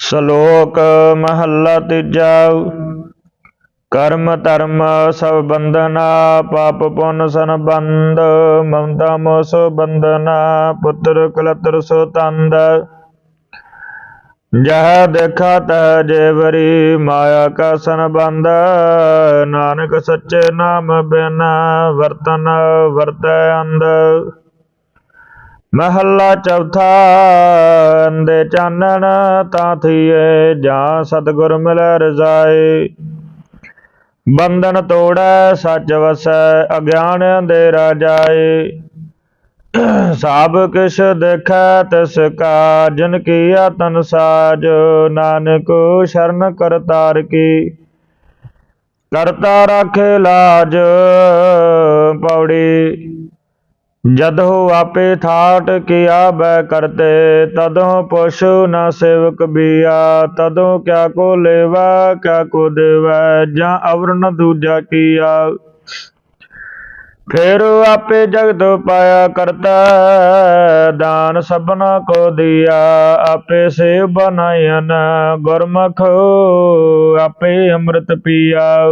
ਸ਼ਲੋਕ ਮਹੱਲਾ ਤੀਜਾ। ਕਰਮ ਧਰਮ ਸਭ ਬੰਧਨਾ ਪਾਪ ਪੁੰਨ ਸੰਬੰਧ ਮਮਤਾ ਮੋਹ ਸੋ ਬੰਧਨਾ, ਪੁੱਤਰ ਕਲਤਰ ਸੋ ਤੰਦ। ਜਹ ਦੇਖਾ ਤਹ ਜੇਵਰੀ ਮਾਇਆ ਕਾ ਸੰਬੰਧ, ਨਾਨਕ ਸੱਚੇ ਨਾਮ ਬਿਨ ਵਰਤਨ ਵਰਤੈ ਅੰਧ। ਮਹੱਲਾ ਚੌਥਾ ਅੰਦੇ ਚਾਨਣ ਤਾਂ ਥੀਏ, ਜਾਂ ਸਤਿਗੁਰ ਮਿਲੈ ਰਜ਼ਾਏ। ਬੰਧਨ ਤੋੜੈ, ਸੱਚ ਵਸੈ, ਅਗਿਆਨ ਦੇ ਰਾਜਾਏ। ਸਭ ਕਿਛ ਦੇਖੈ, ਤਿਸ ਕਾ, ਜਿਨ ਕੀਆ ਤਨ ਸਾਜ, ਨਾਨਕ ਸ਼ਰਨ ਕਰਤਾਰ ਕੀ ਕਰਤਾ ਰਾਖੇ ਲਾਜ, ਪੌੜੀ। ਜਦਹੁ ਆਪੇ ਥਾਟ ਕੀਆ ਬੈ ਕਰਤੇ, ਤਦੋਂ ਪਸ਼ੂ ਨਾ ਸੇਵਕ ਬੀਆ, ਤਦੋਂ ਕਿਆ ਕੋ ਲੇਵਾ, ਕਿਆ ਕੋ ਦੇਵੈ, ਜਾਂ ਅਵਰਨ ਦੂਜਾ ਕੀਆ। ਫਿਰ ਆਪੇ ਜਗਤ ਪਾਇਆ ਕਰਤਾ, ਦਾਨ ਸਭਨਾ ਕੋ ਦਿਆ, ਆਪੇ ਸੇਵ ਬਨਾਇਨ ਗੁਰਮੁਖ ਆਪੇ ਅੰਮ੍ਰਿਤ ਪੀਆ।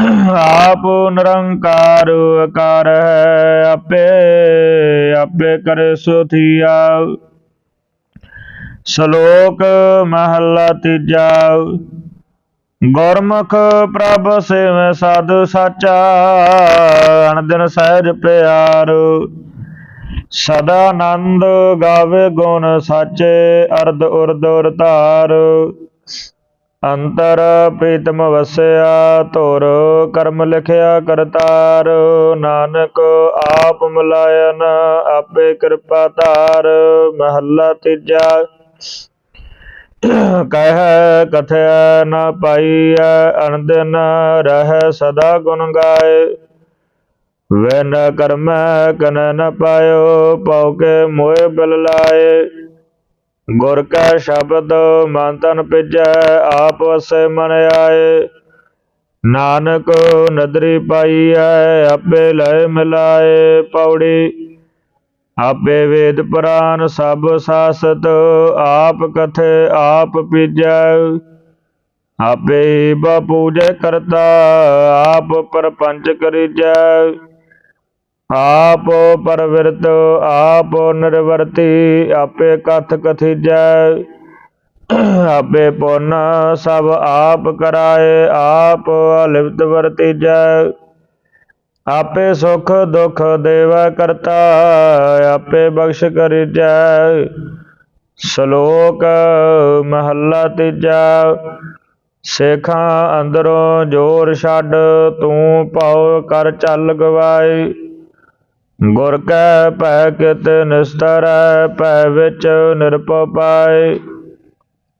ਆਪ ਨਿਰੰਕਾਰ ਅਕਾਰ ਹੈ, ਆਪੇ ਆਪੇ ਕਰੇ ਸੋ ਸ਼ਲੋਕ ਮਹੱਲਾ ਤੀਜਾ, ਗੁਰਮੁਖ ਪ੍ਰਭ ਸੇਵ ਸਾਧੂ ਸਾਚਾ ਅਨੰਦਨ ਸਹਿਜ ਪਿਆਰ। ਸਦਾ ਆਨੰਦ ਗਾਵੇ ਗੁਣ ਸਾਚੇ, ਅਰਧ ਉਰਦ ਉਰ ਧਾਰ ਅੰਤਰ ਪ੍ਰੀਤਮ ਵਸਿਆ ਧੁਰ, ਕਰਮ ਲਿਖਿਆ ਕਰਤਾਰ, ਨਾਨਕ ਆਪ ਮਿਲਾਇਨ, ਆਪੇ ਕਿਰਪਾ ਧਾਰ, ਮਹੱਲਾ ਤੀਜਾ। ਕਹਿ ਕਥਿਆ ਨ ਪਾਈਐ ਅਨੰਦਨ ਰਹਿ ਸਦਾ ਗੁਣ ਗਾਏ। ਵੇ ਨ ਕਰਮੈ ਕਨ ਨ ਪਾਇਓ, ਪਉ ਕੇ ਮੋਏ ਬਿਲ ਲਾਏ। ਗੁਰ ਕੈ ਸ਼ਬਦ ਮਨ ਤਨ ਪਿਜੈ ਆਪ ਵਸੈ ਮਨ ਆਏ। ਨਾਨਕ ਨਦਰੀ ਪਾਈ ਪਾਈਐ ਆਪੇ ਲੈ ਮਿਲਾਏ ਪੌੜੀ। ਆਪੇ ਵੇਦ ਪੁਰਾਨ ਸਭ ਸਾਸਤ, ਆਪ ਕਥੇ ਆਪ ਪੀਜੈ। ਆਪੇ ਬਪੂਜੈ ਕਰਤਾ, ਆਪ ਪਰਪੰਚ ਕਰੀਜੈ। ਆਪ ਪਰਵਿਰਤ, ਆਪ ਨਿਰਵਰਤੀ, ਆਪੇ ਕਥ ਕਥੀਜੈ। ਆਪੇ ਪੁੰਨ ਸਭ ਆਪ ਕਰਾਏ, ਆਪ ਅਲਿਪਤ ਵਰਤੀਜੈ। ਆਪੇ ਸੁਖ ਦੁਖ ਦੇਵਾ ਕਰਤਾ, ਆਪੇ ਬਖਸ਼ ਕਰੀਜੈ। ਸ਼ਲੋਕ ਮਹੱਲਾ ਤੀਜਾ, ਸੇਖਾਂ ਅੰਦਰੋਂ ਜੋਰ ਛੱਡ, ਤੂੰ ਪਾਉ ਕਰ ਚੱਲ ਗਵਾਈ ਗੁਰ ਕੈ ਭੈ ਕਿਤ ਨਿਸਤਰ, ਭੈ ਵਿੱਚ ਨਿਰਭਉ ਪਾਏ।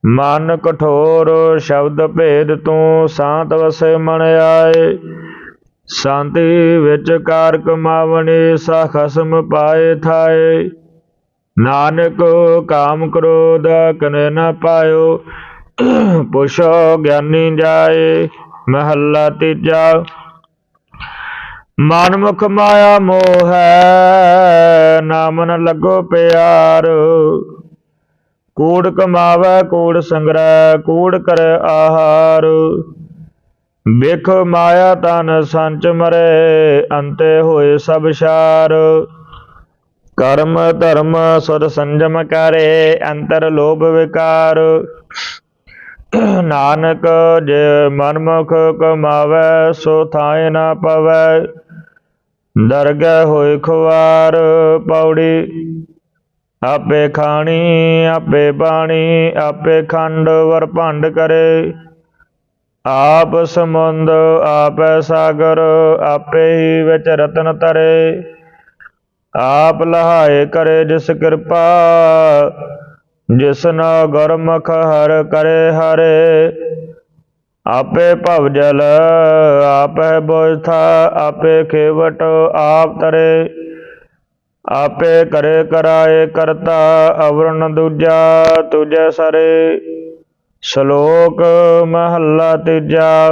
ਮਨ ਕਠੋਰ ਸ਼ਬਦ ਭੇਦ ਤੂੰ ਸ਼ਾਂਤ ਵਸੇ ਮਨ ਆਏ। ਸ਼ਾਂਤੀ ਵਿੱਚ ਕਾਰ ਕਮਾਵਣੀ ਸਾ ਖਸਮ ਪਾਏ ਥਾਏ। ਨਾਨਕ ਕਾਮ ਕ੍ਰੋਧ ਕਨੇ ਨਾ ਪਾਇਓ, ਪੁਛੋ ਗਿਆਨੀ ਜਾਏ। ਮਹੱਲਾ ਤੀਜਾ ਮਨ ਮੁਖ ਮਾਇਆ ਮੋਹ ਹੈ ਨਾਮਨ ਲੱਗੋ ਪਿਆਰ। ਕੂੜ ਕਮਾਵੈ, ਕੂੜ ਸੰਗ੍ਰਹਿ, ਕੂੜ ਕਰ ਆਹਾਰ। ਵੇਖ ਮਾਇਆ ਤਨ, ਸੰਚ ਮਰੇ, ਅੰਤੇ ਹੋਏ ਸਭ ਛਾਰ ਕਰਮ, ਧਰਮ, ਸੁਰ ਸੰਜਮ ਕਰੇ, ਅੰਤਰ ਲੋਭ ਵਿਕਾਰ। ਨਾਨਕ, ਜੇ ਮਨਮੁਖ ਕਮਾਵੈ, ਸੋ ਥਾਏ ਨਾ ਪਵੈ। ਦਰਗਹਿ ਹੋਏ ਖੁਆਰ ਪੌੜੀ। ਆਪੇ ਖਾਣੀ, ਆਪੇ ਬਾਣੀ ਆਪੇ ਖੰਡ ਵਰ ਭੰਡ ਕਰੇ। ਆਪ ਸਮੁੰਦ, ਆਪੇ ਸਾਗਰ, ਆਪੇ ਹੀ ਵਿੱਚ ਰਤਨ ਤਰੇ ਆਪ ਲਹਾਏ ਕਰੇ ਜਿਸ ਕਿਰਪਾ, ਜਿਸ ਜਿਸਨ ਗੁਰਮੁਖ ਹਰ ਕਰੇ ਹਰੇ। ਆਪੇ ਭਵ ਜਲ, ਆਪੇ ਬੋਝਥਾ ਆਪੇ ਖੇਵਟ ਆਪ ਤਰੇ। ਆਪੇ ਕਰੇ ਕਰਾਏ ਕਰਤਾ ਅਵਰਨ ਦੂਜਾ ਤੁਜੈ ਸਰੇ। ਸ਼ਲੋਕ ਮਹੱਲਾ ਤੀਜਾ,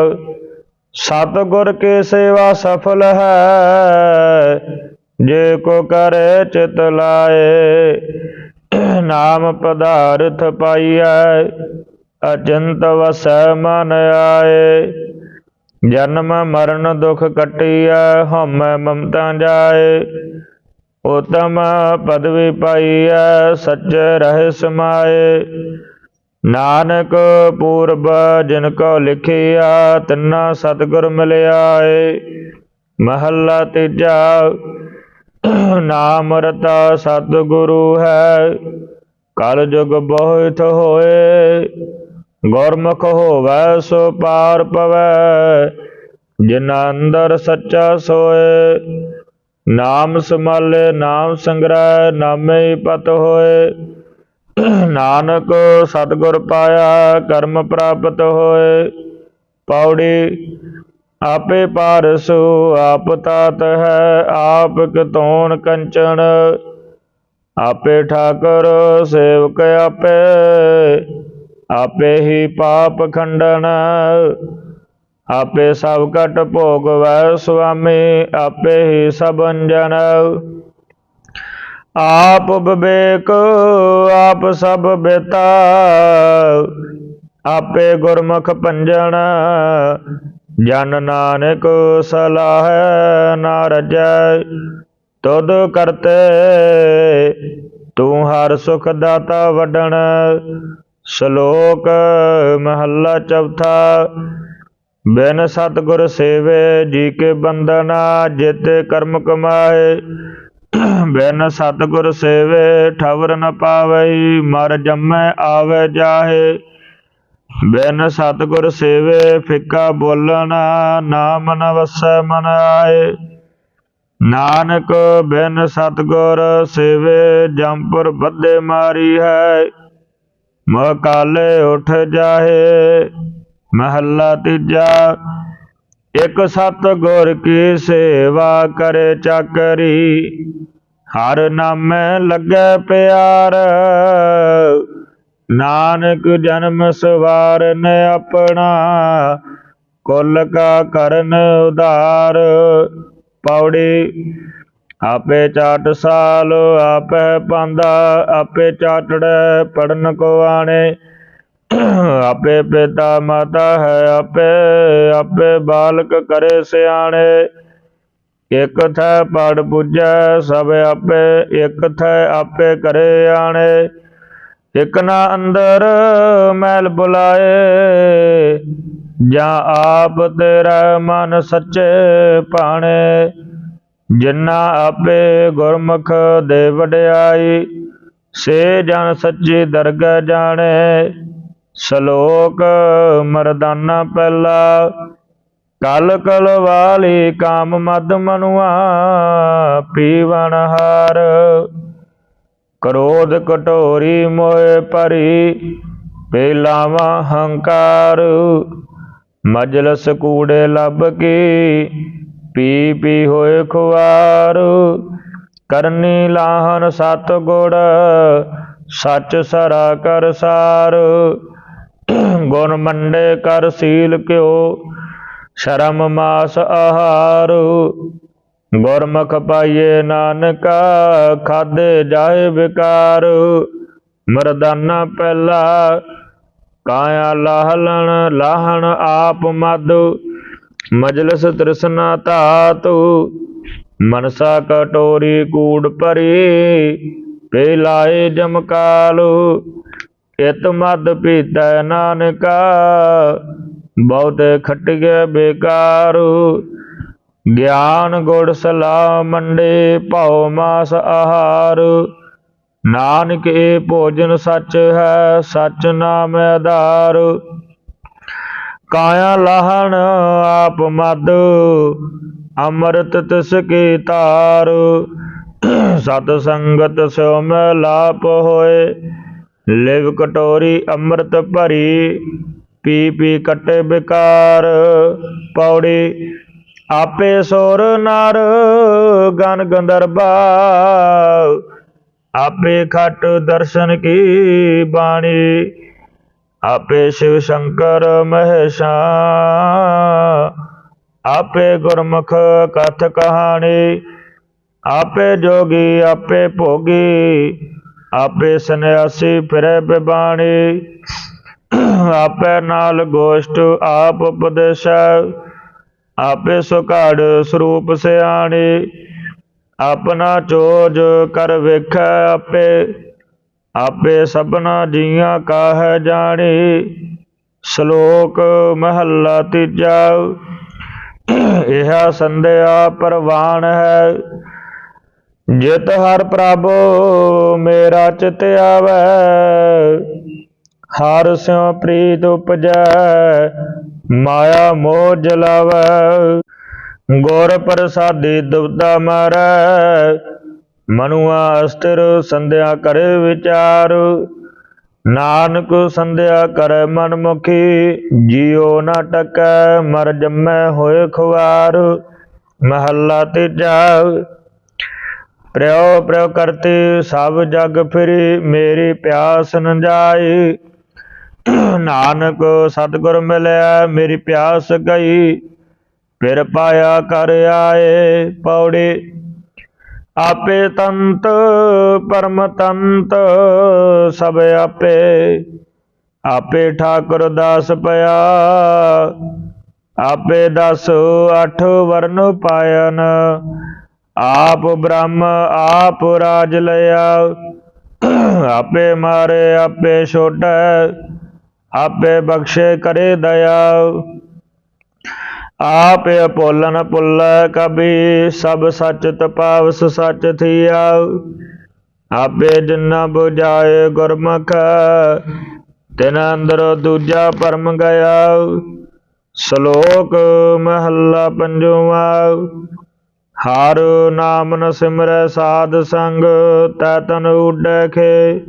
ਸਤਿਗੁਰ ਕੇ ਸੇਵਾ ਸਫਲ ਹੈ? ਜੇ ਕੋ ਕਰੇ ਚਿਤ ਲਾਏ, ਨਾਮ ਪਦਾਰਥ ਪਾਈਐ। ਅਚੰਤ ਵਸੈ ਮਨ ਆਏ। ਜਨਮ ਮਰਨ ਦੁਖ ਕਟਿਐ, ਹਉਮੈ ਮਮਤਾ ਜਾਏ। ਉਤਮ ਪਦਵੀ ਪਾਈਐ, ਸੱਚ ਰਹਿ ਸਮਾਏ। ਨਾਨਕ ਪੂਰਬ ਜਿਨ ਕੋ ਲਿਖਿਆ ਤਿੰਨਾ ਸਤਿਗੁਰ ਮਿਲਿਆਏ। ਮਹੱਲਾ ਤੀਜਾ, ਨਾਮ ਰਤਾ ਸਤਿਗੁਰੂ ਹੈ। ਕਲ ਜੁਗ ਬਹੁਤ ਹੋਏ। ਗੁਰਮੁਖ ਹੋਵੈ, ਸੋ ਪਾਰ ਪਵੈ। ਜਿਨਾ ਅੰਦਰ ਸੱਚਾ ਸੋਏ, ਨਾਮ ਸਮਾਲੇ ਨਾਮ ਸੰਗ੍ਰਹਿ, ਨਾਮੇ ਪਤ ਹੋਏ। ਨਾਨਕ ਸਤਿਗੁਰ ਪਾਇਆ, ਕਰਮ ਪ੍ਰਾਪਤ ਹੋਏ। ਪੌੜੀ, ਆਪੇ ਪਾਰਸੂ, ਆਪ ਤਾਤ ਹੈ, ਆਪ ਕਤੌਣ ਕੰਚਨ। ਆਪੇ ਠਾਕਰ, ਸੇਵਕ ਆਪੇ। ਆਪੇ ਹੀ ਪਾਪ ਖੰਡਨ, ਆਪੇ ਸਭ ਕਟ ਭੋਗਵੈ ਸੁਆਮੀ, ਆਪੇ ਹੀ ਸਭ ਅੰਜਨ। ਆਪ ਵਿਵੇਕ, ਆਪ ਸਭ ਬੇਤਾ, ਆਪੇ ਗੁਰਮੁਖ ਪੰਜਣ, ਜਨ ਨਾਨਕ ਸਲਾਹ ਨਾ ਰਜੈ। ਤੁਧ ਕਰਤੇ, ਤੂੰ ਹਰ ਸੁਖ ਦਾਤਾ ਵਡਣ ਸ਼ਲੋਕ ਮਹੱਲਾ ਚੌਥਾ, ਬਿਨ ਸਤਗੁਰ ਸੇਵੇ ਜੀ ਕੇ ਬੰਦਨਾ ਜਿਤ ਕਰਮ ਕਮਾਏ। ਬਿਨ ਸਤਗੁਰ ਸੇਵੇ ਠਵਰ ਨ ਪਾਵਈ, ਮਰ ਜੰਮੈ ਆਵੇ ਜਾਹੇ। ਬਿਨ ਸਤਗੁਰ ਸੇਵੇ ਫਿੱਕਾ ਬੋਲਣਾ, ਨਾਮ ਨ ਵਸੈ ਮਨ ਆਏ। ਨਾਨਕ ਬਿਨ ਸਤਗੁਰ ਸੇਵੇ ਜੰਪੁਰ ਬੱਦੇ ਮਾਰੀ ਹੈ। ਮਕਾਲੇ ਕਾਲੇ ਉਠ ਜਾਹੇ, ਮਹੱਲਾ ਤੀਜਾ, ਇਕ ਸਤ ਗੁਰ ਕੀ ਸੇਵਾ ਕਰੇ ਚਾਕਰੀ, ਹਰ ਨਾਮੈ ਲੱਗੈ ਪਿਆਰ। ਨਾਨਕ ਜਨਮ ਸਵਾਰਨ ਆਪਣਾ, ਕੁਲ ਕਾ ਕਰਨ ਉਧਾਰ। ਪੌੜੀ ਆਪੇ ਚਾਟ ਸਾਲ, ਆਪੇ ਪਾਂਦਾ, ਆਪੇ ਚਾਟੜੈ ਪੜਨ ਕੋ ਆਣੇ। ਆਪੇ ਪਿਤਾ ਮਾਤਾ ਹੈ, ਆਪੇ ਆਪੇ ਬਾਲਕ ਕਰੇ ਸਿਆਣੇ। ਇਕ ਥੈ ਪੜ ਪੁੱਜੈ, ਸਭ ਆਪੇ, ਇਕ ਥੈ ਆਪੇ ਕਰੇ ਆਣੇ। ਇਕ ਨਾ ਅੰਦਰ ਮੈਲ ਬੁਲਾਏ, ਜਾਂ ਆਪ ਤੇਰਾ ਮਨ ਸੱਚੇ ਪਾਣੇ। ਜਿਨਾ ਆਪੇ ਗੁਰਮੁਖ ਦੇ ਵਡਿਆਈ, ਸੇ ਜਨ ਸੱਚੀ ਦਰਗਹ ਜਾਣੇ। ਸ਼ਲੋਕ ਮਰਦਾਨਾ ਪਹਿਲਾ, ਕਲ ਕਲ ਵਾਲੀ ਕਾਮ ਮਦ ਮਨੁਆ ਪੀਵਨ ਹਾਰ। ਕ੍ਰੋਧ ਕਟੋਰੀ ਮੋਏ ਭਰੀ ਪੇਲਾਵਾ ਹੰਕਾਰ। ਮਜਲਸ ਕੂੜੇ ਲੱਭ ਕੀ ਪੀ ਪੀ ਹੋਏ ਖੁਆਰ ਕਰਨੀ ਲਾਹਨ ਸਤ ਗੁੜ ਸੱਚ ਸਰਾ ਕਰ ਸਾਰ। ਗੁਣ ਮੰਡੇ ਕਰ ਸੀਲ ਕਿਓ ਸ਼ਰਮ ਮਾਸ ਆਹਾਰ। ਗੁਰਮੁਖ ਪਾਈਏ ਨਾਨਕਾ, ਖਾਦੇ ਜਾਏ ਵਿਕਾਰ। ਮਰਦਾਨਾ ਪਹਿਲਾ, ਕਾਇਆ ਲਾਹਲਣ, ਲਾਹਣ ਆਪ ਮਦ ਮਜਲਸ ਤ੍ਰਿਸ਼ਨਾ ਧਾਤੂ, ਮਨਸਾ ਕਟੋਰੀ ਕੂੜ ਭਰੀ ਪੇ ਲਾਏ ਜਮਕਾਲੂ ਇਤ ਮਦ ਪੀਤੈ ਨਾਨਕਾ, ਬਹੁਤ ਖਟਿਐ ਬੇਕਾਰੂ, ਗਿਆਨ ਗੁੜ ਸਲਾ ਮੰਡੇ ਭਉ ਮਾਸ ਆਹਾਰ, ਨਾਨਕ ਏ ਭੋਜਨ ਸੱਚ ਹੈ, ਸੱਚ ਨਾਮ ਆਧਾਰ। ਕਾਇਆ ਲਾਹਣ ਆਪ ਮਦ, ਅੰਮ੍ਰਿਤ ਤਿਸ ਕੀ ਤਾਰ ਸਤ ਸੰਗਤ ਸਿਉ ਲਾਪ ਹੋਏ, ਲਿਵ ਕਟੋਰੀ ਅੰਮ੍ਰਿਤ ਭਰੀ, ਪੀ ਪੀ ਕਟੇ ਬਿਕਾਰ। ਪੌੜੀ ਆਪੇ ਸੋਰ ਨਰ, ਗਨ ਗੰਦਰਬਾ ਆਪੇ ਖਟ ਦਰਸ਼ਨ ਕੀ ਬਾਣੀ ਆਪੇ ਸ਼ਿਵ ਸ਼ੰਕਰ ਮਹੇਸ਼ਾ, ਆਪੇ ਗੁਰਮੁਖ ਕਥ ਕਹਾਣੀ, ਆਪੇ ਜੋਗੀ, ਆਪੇ ਭੋਗੀ, ਆਪੇ ਸੰਿਆਸੀ ਫਿਰੈ ਬਿਬਾਣੀ, ਆਪੇ ਨਾਲ ਗੋਸ਼ਟ ਆਪ ਉਪਦੇਸ਼ੈ, ਆਪੇ ਸੁਘੜ ਸਰੂਪ ਸਿਆਣੀ, ਆਪਣਾ ਚੋਜ ਕਰ ਵੇਖੈ ਆਪੇ। ਆਪੇ ਸਭਨਾ ਜੀਆਂ ਕਾਹੈ ਜਾਣੀ, ਸ਼ਲੋਕ ਮਹੱਲਾ ਤੀਜਾ। ਇਹ ਸੰਧਿਆ ਪ੍ਰਵਾਨ ਹੈ, ਜਿਤ ਹਰ ਪ੍ਰਭ ਮੇਰਾ ਚਿਤ ਆਵੈ, ਹਰ ਸਿਉ ਪ੍ਰੀਤ ਉਪਜੈ, ਮਾਇਆ ਮੋਹ ਜਲਾਵੈ। ਗੁਰ ਪ੍ਰਸਾਦੀ ਦੁਬਦਾ ਮਾਰੈ ਮਨੁਆ ਅਸਤਰ ਸੰਧਿਆ ਕਰੇ ਵਿਚਾਰ, ਨਾਨਕ ਸੰਧਿਆ ਕਰੈ ਮਨ ਮੁਖੀ ਜਿਉ ਨਾ ਟਕੈ ਮਰ ਜੰਮੈ ਹੋਏ ਖੁਆਰ, ਮਹੱਲਾ ਤੀਜਾ ਪ੍ਰਿਉ ਪ੍ਰਿਉ ਕਰਤੇ ਸਭ ਜਗ ਫਿਰੀ, ਮੇਰੀ ਪਿਆਸ ਨ ਜਾਈ। ਨਾਨਕ ਸਤਿਗੁਰ ਮਿਲਿਆ, ਮੇਰੀ ਪਿਆਸ ਗਈ, ਫਿਰ ਪਾਇਆ ਕਰ ਆਏ, ਪੌੜੀ ਆਪੇ ਤੰਤ, ਪਰਮ ਤੰਤ, ਸਭ ਆਪੇ। ਆਪੇ ਠਾਕੁਰ ਦਾਸ ਪਿਆ, ਆਪੇ ਦਸ ਅਠ ਵਰਨ ਪਾਇਨ। ਆਪ ਬ੍ਰਹਮ, ਆਪ ਰਾਜ ਲਿਆ। ਆਪੇ ਮਾਰੇ, ਆਪੇ ਛੋਟੈ ਆਪੇ ਬਖਸ਼ੇ ਕਰੇ ਦਇਆ। ਆਪ ਭੋਲਨ ਭੁੱਲੈ ਕਬੀ, ਸਭ ਸੱਚ ਤਪਾਵਸ ਸੱਚ ਥੀਆ। ਆਪੇ ਜਿਨਾ 부ਝਾਏ ਗੁਰਮੁਖ, ਤਿਨ ਅੰਦਰ ਦੂਜਾ ਪਰਮ ਗਿਆ। ਸ਼ਲੋਕ ਮਹੱਲਾ ਪੰਜਵਾ, ਹਰ ਨਾਮ ਨ ਸਿਮਰੈ ਸਾਧ ਸੰਗ, ਤੈ ਤਨ ਉਡੈ ਖੇ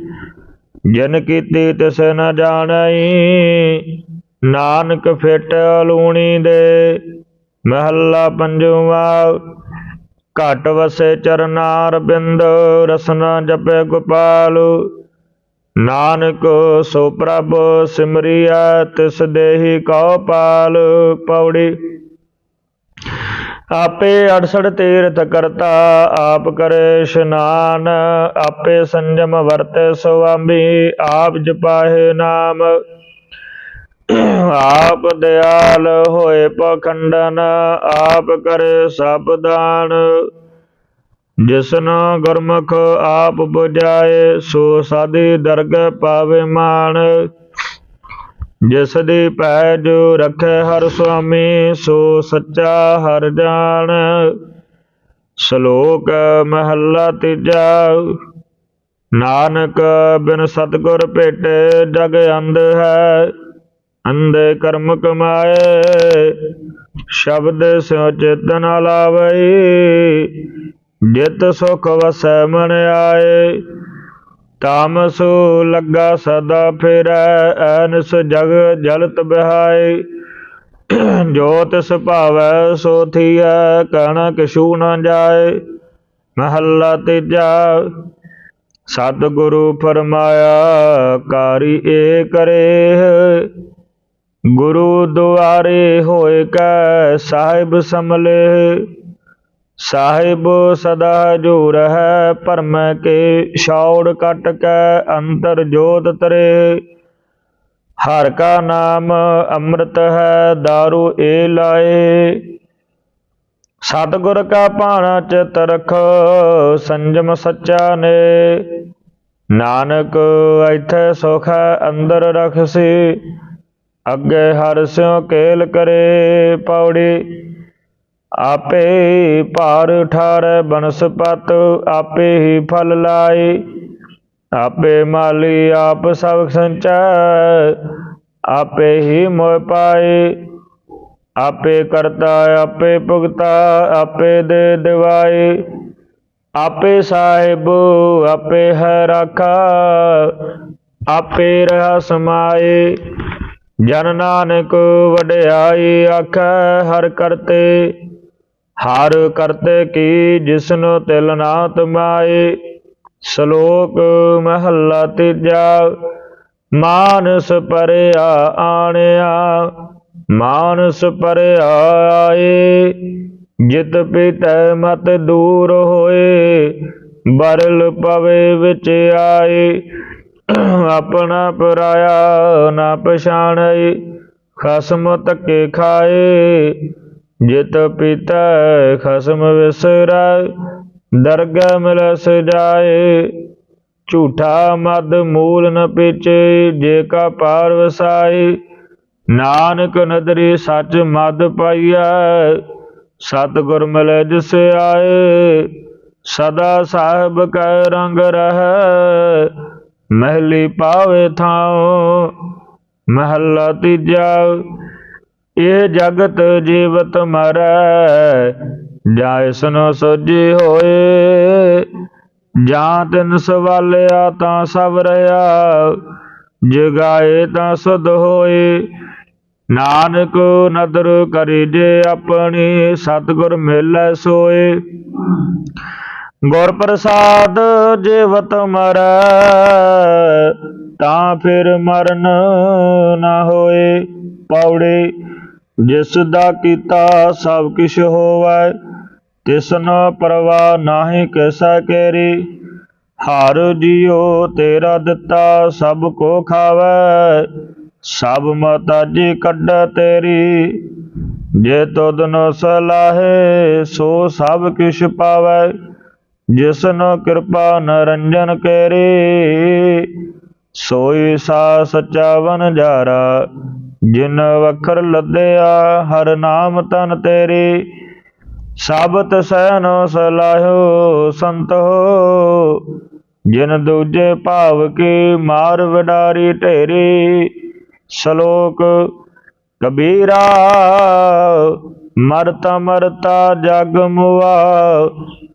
ਜਿਨ ਕੀਤੀ ਤਿਸ ਨ ਜਾਣਈ ਨਾਨਕ ਫਿਟ ਲੂਣੀ ਦੇ ਮਹੱਲਾ ਪੰਜਵਾ। ਘਟ ਵਸੇ ਚਰਨਾਰ ਬਿੰਦ, ਰਸਨਾ ਜਪੇ ਗੋਪਾਲ। ਨਾਨਕ ਸੋ ਪ੍ਰਭ ਸਿਮਰਿਆ ਤਿਸ ਦੇਹੀ ਕਉ ਪਾਲ ਪੌੜੀ। ਆਪੇ 68 ਤੀਰਥ ਕਰਤਾ, ਆਪ ਕਰੇ ਇਸ਼ਨਾਨ। ਆਪੇ ਸੰਜਮ ਵਰਤੇ ਸੁਆਮੀ, ਆਪ ਜਪਾਹੇ ਨਾਮ। ਆਪ ਦਿਆਲ ਹੋਏ ਪਖੰਡਨ, ਆਪ ਕਰੇ ਸਭ ਦਾਨ। ਜਿਸਨ ਗੁਰਮੁਖ ਆਪ 부ਝਾਏ ਸੋ ਸਾਦੀ ਦਰਗਹ ਪਾਵੇ ਮਾਨ ਜਿਸ ਦੀ ਭੈ ਪੈਜ ਰਖੈ ਹਰ ਸੁਆਮੀ, ਸੋ ਸੱਚਾ ਹਰ ਜਾਣ। ਸ਼ਲੋਕ ਮਹੱਲਾ ਤੀਜਾ, ਨਾਨਕ ਬਿਨ ਸਤਗੁਰ ਭੇਟੇ ਜਗ ਅੰਧ ਹੈ। ਅੰਧੇ ਕਰਮ ਕਮਾਏ, ਸ਼ਬਦ ਸਿਉ ਚੇਤਨ ਲਾਵਈ, ਜਿਤ ਸੁਖ ਵਸੈ ਮਨ ਆਏ। ਤਾਮਸੁ ਲੱਗਾ ਸਦਾ ਫਿਰੈ, ਐਨਸ ਜਗ ਜਲਤ ਬਹਾਏ। ਜੋ ਤਿਸ ਭਾਵੈ ਸੋ ਥੀਐ, ਕਹਿਣਾ ਕਿਛੂ ਨ ਜਾਏ। ਮਹੱਲਾ ਤੀਜਾ, ਸਤਿਗੁਰੂ ਫਰਮਾਇਆ, ਕਾਰੀ ਏ ਕਰੇ ਗੁਰੂ ਦੁਆਰੇ ਹੋਏ ਕੈ ਸਾਹਿਬ ਸਮਲੇ। ਸਾਹਿਬ ਸਦਾ ਹਜੂਰ ਹੈ ਭਰਮੈ ਕੇ ਛੌੜ ਕਟ ਕੈ ਅੰਤਰ ਜੋਤ ਤਰੇ। ਹਰ ਕਾ ਨਾਮ ਅੰਮ੍ਰਿਤ ਹੈ दारू ਏ ਲਾਏ। ਸਤਿਗੁਰ ਕਾ ਭਾਣਾ ਚਿਤ ਰਖ, ਸੰਜਮ ਸੱਚਾ ਨੇ। ਨਾਨਕ, ਇਥੇ ਸੁਖ ਹੈ, ਅੰਦਰ ਰਖਸੀ। ਅੱਗੇ ਹਰ ਸਿਉ ਕੇਲ ਕਰੇ ਪੌੜੀ, ਆਪੇ ਭਾਰ ਠਾਰੈ ਬਨਸਪਤ, ਆਪੇ ਹੀ ਫਲ ਲਾਏ, ਆਪੇ ਮਾਲੀ ਆਪ ਸਭ ਸੰਚੈ, ਆਪੇ ਹੀ ਮੋਹ ਪਾਏ, ਆਪੇ ਕਰਤਾ, ਆਪੇ ਭੁਗਤਾ, ਆਪੇ ਦੇ ਦਿਵਾਏ, ਆਪੇ ਸਾਹਿਬ, ਆਪੇ ਹੈ ਰਾਖਾ, ਆਪੇ ਰਹਾ ਸਮਾਏ। ਜਨ ਨਾਨਕ ਵਡਿਆਈ ਆਖੈ ਹਰ ਕਰਤੇ ਹਰ ਕਰਤੇ ਕੀ ਜਿਸਨੋ ਤਿਲ ਨਾ ਤਮਾਏ ਸ਼ਲੋਕ ਮਹੱਲਾ ਤੀਜਾ, ਮਾਨਸ ਪਰਿਆ ਆਣਿਆ, ਮਾਨਸ ਪਰਿਆ ਆਏ, ਜਿਤ ਪਿਤੈ ਮਤ ਦੂਰ ਹੋਏ, ਬਰਲ ਪਵੇ ਵਿੱਚ ਆਏ। ਆਪਣਾ ਪਰਾਇਆ ਨਾ ਪਛਾਣੈ ਖਸਮ ਧੱਕੇ ਖਾਏ। ਜਿਤ ਪੀਤਾ, ਖਸਮ ਵਿਸਰੈ, ਦਰਗਹ ਮਿਲਸ ਜਾਏ। ਝੂਠਾ ਮਦ ਮੂਲ ਨ ਪੀਚੇ, ਜੇ ਕਾ ਪਾਰ ਵਸਾਈ ਨਾਨਕ ਨਦਰੀ ਸੱਚ ਮਦ ਪਾਈਐ, ਸਤਿਗੁਰ ਮਿਲੈ ਜਿਸ ਆਏ। ਸਦਾ ਸਾਹਿਬ ਕੈ ਰੰਗ ਰਹਿ ਮਹਿਲੀ ਪਾਵੇ ਥਾਉ, ਮਹੱਲਾ ਤੀਜਾ, ਇਹ ਜਗਤ ਜੀਵਤ ਮਰੈ ਜਾ ਸੋਜੀ ਹੋਏ। ਜਾਂ ਤਿਨ ਸਵਾਲਿਆ ਤਾਂ ਸਭ ਰਿਆ ਜਗਾਏ ਤਾਂ ਸੁਧ ਹੋਏ। ਨਾਨਕ ਨਦਰ ਕਰੀ ਜੇ ਆਪਣੀ, ਸਤਿਗੁਰ ਮਿਲੈ ਸੋਏ। ਗੁਰ ਪ੍ਰਸਾਦ ਜੀਵਤ ਮਰੈ, ਤਾਂ ਫਿਰ ਮਰਨ ਨਾ ਹੋਏ ਪੌੜੇ। ਜਿਸ ਦਾ ਕੀਤਾ ਸਭ ਕਿਛ ਹੋਵੈ ਤਿਸਨ ਪਰਵਾ ਨਾਹੀ ਕਿਸਾ ਕੇਰੀ। ਹਰ ਜੀਉ ਤੇਰਾ ਦਿੱਤਾ ਸਭ ਕੋ ਖਾਵੈ, ਸਭ ਮਤਾਜੀ ਕੱਢ ਤੇਰੀ। ਜੇ ਤੁਧਨ ਸਲਾਹੇ, ਸੋ ਸਭ ਕਿਛ ਪਾਵੈ। ਜਿਸਨ ਕਿਰਪਾ ਨਰੰਜਨ ਕੇਰੀ, ਸੋਈ ਸਾ ਸਚਾ ਵਨਜਾਰਾ ਜਿਨ ਵਖਰ ਲੱਦਿਆ ਹਰ ਨਾਮ ਤਨ ਤੇਰੀ, ਸਾਬਤ ਸਹਿਨ ਸਲਾਹੋ ਸੰਤੋ, ਜਿਨ ਦੂਜੇ ਭਾਵ ਕੀ ਮਾਰ ਵਡਾਰੀ ਢੇਰੀ, ਸ਼ਲੋਕ ਕਬੀਰਾ, ਮਰਤ ਮਰਤਾ ਜਗ ਮੁਆ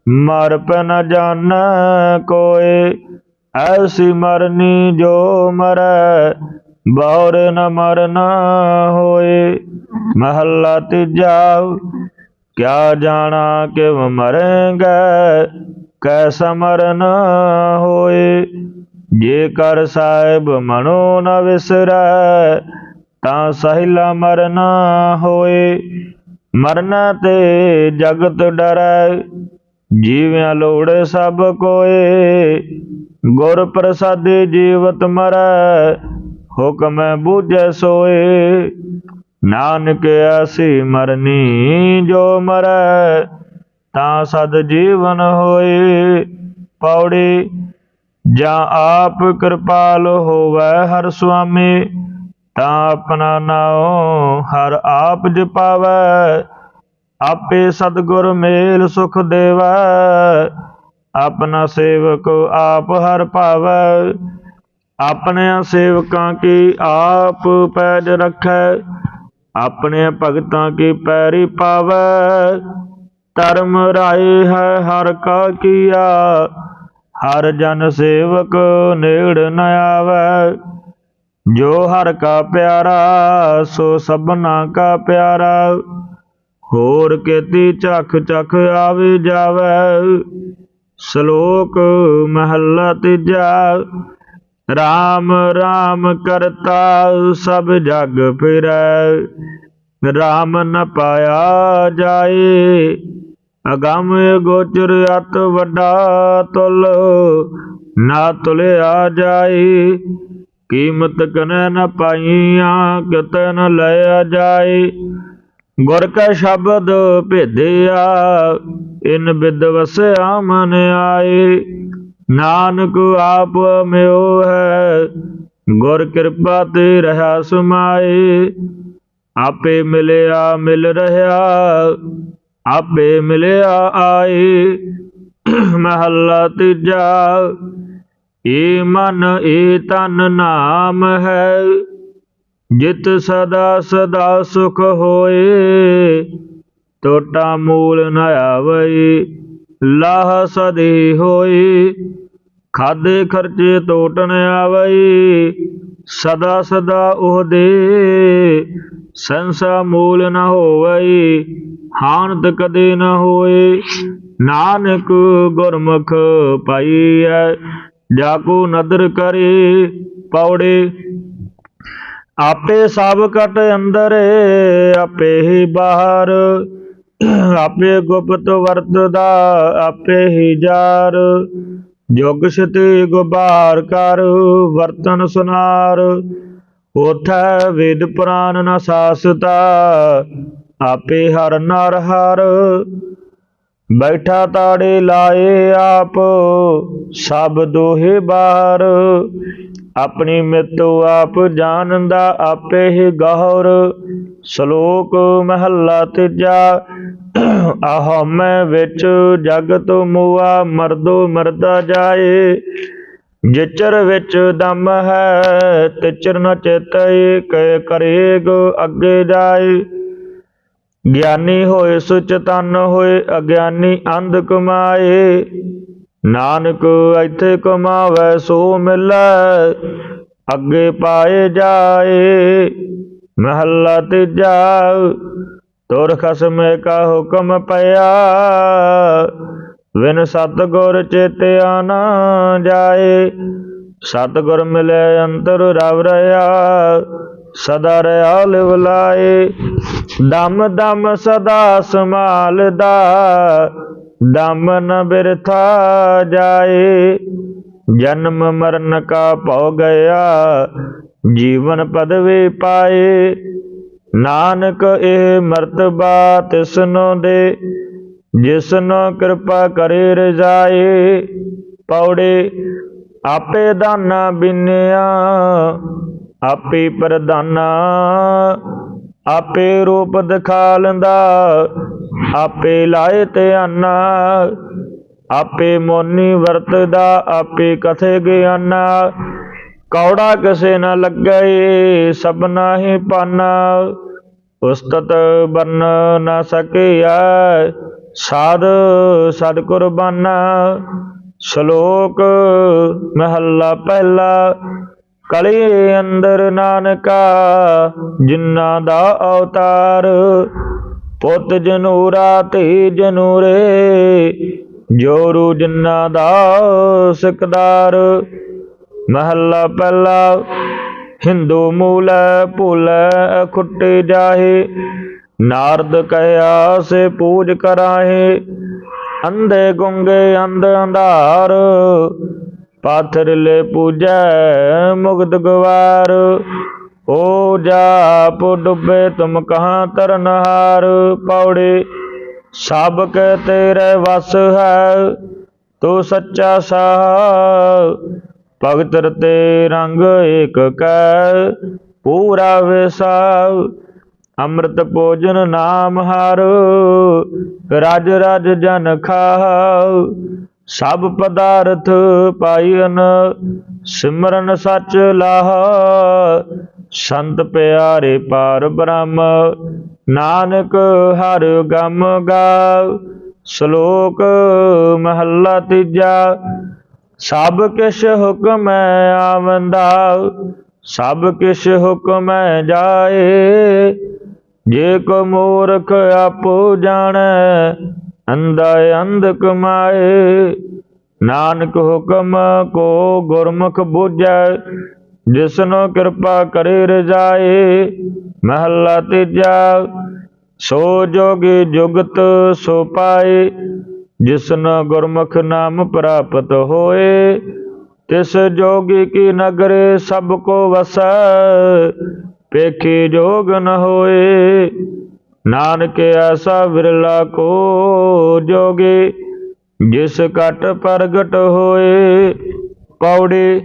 ਮਰ ਪ ਨ ਜਾਣ ਕੋਏ, ਐਸੀ ਮਰਨੀ ਜੋ ਮਰੈ ਬੌਰ ਨ ਮਰਨਾ ਹੋਏ। ਮਹੱਲਾ ਤੀਜਾ, ਕਿਆ ਜਾਣਾ ਕਿਵ ਮਰੇਂਗੇ, ਕੈਸਾ ਮਰਨ ਹੋਏ। ਜੇ ਕਰ ਸਾਹਿਬ ਮਨੋ ਨ ਵਿਸਰੈ, ਤਾਂ ਸਹਿਲਾ ਮਰਨ ਹੋਏ। ਮਰਨ ਤੇ ਜਗਤ ਡਰੈ ਜੀਵਿਆ ਲੋੜ ਸਭ ਕੋਏ, ਗੁਰ ਪ੍ਰਸਾਦੇ ਜੀਵਤ ਮਰੈ, ਹੁਕਮ ਬੂਝੈ ਸੋਏ। ਨਾਨਕ ਐਸੀ ਮਰਨੀ ਜੋ ਮਰੈ, ਤਾਂ ਸਦ ਜੀਵਨ ਹੋਏ। ਪੌੜੀ, ਜਾਂ ਆਪ ਕਿਰਪਾਲ ਹੋਵੈ ਹਰ ਸੁਆਮੀ, ਤਾਂ ਆਪਣਾ ਨਾਉ ਹਰ ਆਪ ਜਪਾਵੈ। ਆਪੇ ਸਤਗੁਰ ਮੇਲ ਸੁਖ ਦੇਵੈ, ਆਪਣਾ ਸੇਵਕ ਆਪ ਹਰ ਭਾਵੈ। ਆਪਣੇ ਸੇਵਕਾਂ ਕੀ ਆਪ ਪੈਜ ਰੱਖੈ ਆਪਣੇ ਭਗਤਾਂ ਕੀ ਪੈਰੀ ਪਾਵੈ। ਧਰਮ ਰਾਏ ਹੈ ਹਰ ਕਾ ਕੀਆ, ਹਰ ਜਨ ਸੇਵਕ ਨੇੜ ਨ ਆਵੈ। ਜੋ ਹਰ ਕਾ ਪਿਆਰਾ, ਸੋ ਸਭਨਾ ਕਾ ਪਿਆਰਾ। ਹੋਰ ਕੀਤੀ ਚਖ ਚਖ ਆਵੇ ਜਾਵੈ, ਸ਼ਲੋਕ ਮਹੱਲਾ ਤੀਜਾ, ਰਾਮ ਰਾਮ ਕਰਤਾ ਸਭ ਜਗ ਫਿਰੈ, ਰਾਮ ਨ ਪਾਇਆ ਜਾਏ, ਅਗੰਮ ਗੋਚਰ ਅਤ ਵੱਡਾ ਤੁਲ, ਨਾ ਤੁਲਿਆ ਜਾਏ, ਕੀਮਤ ਕਨੈ ਨ ਪਾਈਆਂ ਕਿਤੈ ਨ ਲਿਆ ਜਾਏ ਗੁਰ ਕੈ ਸ਼ਬਦ ਭੇਦਿਆ, ਇਨ ਬਿਦ ਵਸਿਆ ਮਨ ਆਏ। ਨਾਨਕ ਆਪ ਮਿਓ ਹੈ, ਗੁਰ ਕਿਰਪਾ ਤੇ ਰਹਾ ਸਮਾਏ। ਆਪੇ ਮਿਲਿਆ ਮਿਲ ਰਹਾ, ਆਪੇ ਮਿਲਿਆ ਆਏ। ਮਹੱਲਾ ਤੀਜਾ, ਏ ਮਨ ਏ ਤਨ ਨਾਮ ਹੈ। ਜਿਤ ਸਦਾ ਸਦਾ ਸੁਖ ਹੋਏ, ਟੋਟਾ ਮੂਲ ਨ ਆਵਈ, ਲਾਹ ਸਦੇ ਹੋਏ। ਖਾਦੇ ਖਰਚੇ ਟੋਟ ਨ ਆਵਈ, ਸਦਾ ਸਦਾ ਉਹਦੇ। ਸੰਸਾ ਮੂਲ ਨ ਹੋਵਈ, ਹਾਨਤ ਕਦੇ ਨ ਹੋਏ। ਨਾਨਕ ਗੁਰਮੁਖ ਪਾਈਐ ਜਾਕੋ ਨਦਰ ਕਰੇ, ਪੌੜੇ ਆਪੇ ਸਭ ਕਟ ਅੰਦਰ, ਆਪੇ ਹੀ ਬਾਹਰ। ਆਪੇ ਗੁਪਤ ਵਰਤਦਾ, ਆਪੇ ਹੀ ਜਾਰ। ਜੁਗ ਸਤੀ ਗੁਬਾਰ ਕਰ, ਵਰਤਨ ਸੁਨਾਰ। ਉਥੈ ਵੇਦ ਪੁਰਾਨ ਨ ਸਾਸਤਾ, ਆਪੇ ਹਰ ਨਰ ਹਰ। ਬੈਠਾ ਤਾੜੇ ਲਾਏ ਆਪ, ਸਭ ਦੋਹੇ ਬਾਹਰ। ਆਪਣੀ ਮਿਤੁ ਆਪ ਜਾਣਦਾ, ਆਪੇ ਹੀ ਗਹੁਰ ਸ਼ਲੋਕ ਮਹੱਲਾ ਤੀਜਾ, ਆਹ ਮੈਂ ਵਿੱਚ ਜਗਤ ਮੂਆ, ਮਰਦੋ ਮਰਦਾ ਜਾਏ। ਜਿਚਰ ਵਿੱਚ ਦਮ ਹੈ, ਤਿਚਰ ਨ ਚੇਤੈ ਕੈ ਕਰੇਗ ਅੱਗੇ ਜਾਏ। ਗਿਆਨੀ ਹੋਏ ਸੁਚਤਨ ਹੋਏ, ਅਗਿਆਨੀ ਅੰਧ ਕਮਾਏ। ਨਾਨਕ ਇੱਥੇ ਕਮਾਵੇ ਸੋ ਮਿਲੈ, ਅੱਗੇ ਪਾਏ ਜਾਏ, ਮਹੱਲਾ ਤੀਜਾ, ਤੁਰ ਖਸਮੇ ਕਾ ਹੁਕਮ ਪਿਆ। ਵਿਨ ਸਤਗੁਰ ਚੇਤਿਆ ਨਾ ਜਾਏ, ਸਤਗੁਰ ਮਿਲੇ ਅੰਤਰ ਰਵ ਰਿਆ ਸਦਾ ਰਿਆ ਲਿਵ ਲਾਏ। ਦਮ ਦਮ ਸਦਾ ਸੰਭਾਲਦਾ ਦਮ ਨ ਬਿਰਥਾ ਜਾਏ। ਜਨਮ ਮਰਨ ਕਾ ਭਉ ਗਿਆ, ਜੀਵਨ ਪਦਵੀ ਪਾਏ। ਨਾਨਕ ਇਹ ਮਰਤਬਾ ਤਿਸਨੋ ਦੇ, ਜਿਸਨੋ ਕਿਰਪਾ ਕਰੇ ਰਜਾਏ। ਪੌੜੇ ਆਪੇ ਦਾਨਾ ਬਿਨਿਆ, ਆਪੇ ਪ੍ਰਦਾਨਾ ਆਪੇ ਰੂਪ ਦਿਖਾਲੰਦਾ ਆਪੇ ਲਾਏ ਧਿਆਨਾ ਆਪੇ ਮੋਨੀ ਵਰਤਦਾ, ਆਪੇ ਕਥੇ ਗਿਆਨਾ। ਕੌੜਾ ਕਿਸੇ ਨਾ ਲੱਗੇ ਸਭਨਾ ਹੀ ਪਾਨਾ। ਉਸਤਤ ਬਨ ਨਾ ਸਕਿਆ ਸਾਧ ਸਦ ਕੁਰਬਾਨਾ। ਸ਼ਲੋਕ ਮਹੱਲਾ ਪਹਿਲਾ ਕਲੀ ਅੰਦਰ ਨਾਨਕਾ, ਜਿਨ੍ਹਾਂ ਦਾ ਅਵਤਾਰ ਪੁੱਤ ਜਨੂਰਾ ਧੀ ਜਨੂਰੇ, ਜੋਰੂ ਜਿਨ੍ਹਾਂ ਦਾ ਸਿਕਦਾਰ। ਮਹੱਲਾ ਪਹਿਲਾ, ਹਿੰਦੂ ਮੂਲ ਭੁਲੈ ਖੁੱਟੇ ਜਾਹੇ, ਨਾਰਦ ਕਹਿਆ ਸੇ ਪੂਜ ਕਰਾਹੇ, ਅੰਧੇ ਗੁੰਗੇ ਅੰਧ ਅੰਧਾਰ ਪਾਥਰ ਲੈ ਪੂਜੈ ਮੁਗਦ ਗਵਾਰ। ਓ ਜਾਪ ਡੁੱਬੇ ਤੁਮ ਕਹਾਂ ਤਰਨਹਾਰ। ਪੌੜੇ ਸਭ ਕੇ ਤੇਰੇ ਵਸ ਹੈ, ਤੂੰ ਸੱਚਾ ਸਾਹ। ਭਗਤ ਰਤੇ ਰੰਗ ਏਕ ਕੈ, ਪੂਰਾ ਵਿਸਾਵ। ਅੰਮ੍ਰਿਤ ਭੋਜਨ ਨਾਮ ਹਰ, ਰਾਜ ਰਾਜ ਜਨ ਖਾਹ ਸਭ ਪਦਾਰਥ ਪਾਈਨ ਸਿਮਰਨ ਸੱਚ ਲਾਹ। ਸੰਤ ਪਿਆਰੇ ਪਾਰ ਬ੍ਰਹਮ, ਨਾਨਕ ਹਰ ਗਮ ਗਾਵ ਸ਼ਲੋਕ ਮਹੱਲਾ ਤੀਜਾ, ਸਭ ਕਿਛ ਹੁਕਮੈ ਆਵੰਦਾ। ਸਭ ਕਿਛ ਹੁਕਮੈ ਜਾਏ। ਜੇ ਕੋ ਮੂਰਖ ਆਪੋ ਜਾਣੈ ਅੰਧਾ ਅੰਧ ਕਮਾਏ ਨਾਨਕ ਹੁਕਮ ਕੋ ਗੁਰਮੁਖ ਬੁਝੈ, ਜਿਸਨੋ ਕਿਰਪਾ ਕਰੇ ਰਜਾਏ, ਮਹੱਲਾ ਤੀਜਾ, ਸੋ ਜੋਗੀ ਜੁਗਤ ਸੋ ਪਾਏ, ਜਿਸਨ ਗੁਰਮੁਖ ਨਾਮ ਪ੍ਰਾਪਤ ਹੋਏ, ਤਿਸ ਜੋਗੀ ਕੀ ਨਗਰੇ ਸਭ ਕੋ ਵਸੈ, ਪੇਖੀ ਜੋਗ ਨ ਹੋਏ। ਨਾਨਕ ਐਸਾ ਵਿਰਲਾ ਕੋ ਜੋਗੇ, ਜਿਸ ਘਟ ਪ੍ਰਗਟ ਹੋਏ, ਪੌੜੇ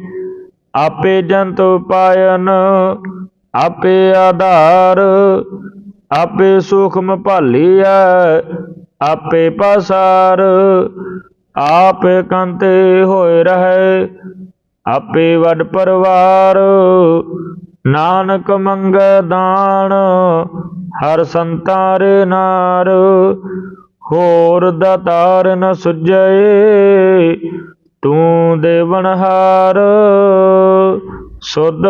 ਆਪੇ ਜੰਤ ਪਾਇਨ, ਆਪੇ ਆਧਾਰ, ਆਪੇ ਸੁਖਮ ਭਾਲੀਐ, ਆਪੇ ਪਸਾਰ, ਆਪੇ ਕੰਤੇ ਹੋਏ ਰਹੇ, ਆਪੇ ਵੱਡ ਪਰਵਾਰ ਨਾਨਕ ਮੰਗੈ ਦਾਨ ਹਰ ਸੰਤਾਰੇ ਨਾਰ ਹੋਰ ਦਾਤਾਰ ਨ ਸੁਝਏ ਤੂੰ ਦੇਵਨਹਾਰ ਸੁਧ